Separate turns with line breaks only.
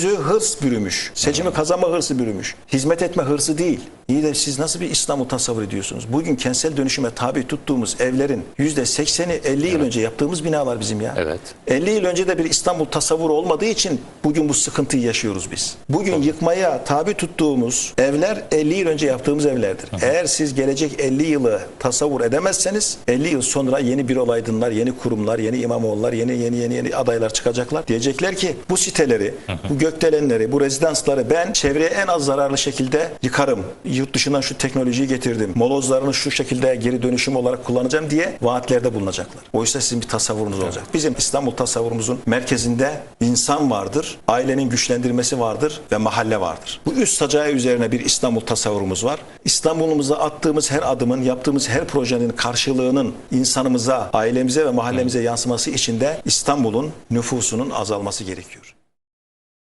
Hırs bürümüş. Seçimi kazanma hırsı bürümüş. Hizmet etme hırsı değil. İyi de siz nasıl bir İstanbul tasavvur ediyorsunuz? Bugün kentsel dönüşüme tabi tuttuğumuz evlerin %80'i 50 yıl önce yaptığımız binalar bizim ya.
Evet.
50 yıl önce de bir İstanbul tasavvuru olmadığı için bugün bu sıkıntıyı yaşıyoruz biz. Bugün yıkmaya tabi tuttuğumuz evler 50 yıl önce yaptığımız evlerdir. Eğer siz gelecek 50 yılı tasavvur edemezseniz 50 yıl sonra yeni bir olaydınlar, yeni kurumlar, yeni imamoğullar, yeni yeni yeni yeni adaylar çıkacaklar. Diyecekler ki bu siteleri, bu gökdelenleri, bu rezidansları ben çevreye en az zararlı şekilde yıkarım. Yurt dışından şu teknolojiyi getirdim. Molozlarını şu şekilde geri dönüşüm olarak kullanacağım diye vaatlerde bulunacaklar. Oysa sizin bir tasavvurunuz olacak. Bizim İstanbul tasavvurumuzun merkezinde insan vardır, ailenin güçlendirmesi vardır ve mahalle vardır. Bu üst sacağı üzerine bir İstanbul tasavvurumuz var. İstanbul'umuza attığımız her adımın, yaptığımız her projenin karşılığının insanımıza, ailemize ve mahallemize yansıması için de İstanbul'un nüfusunun azalması gerekiyor.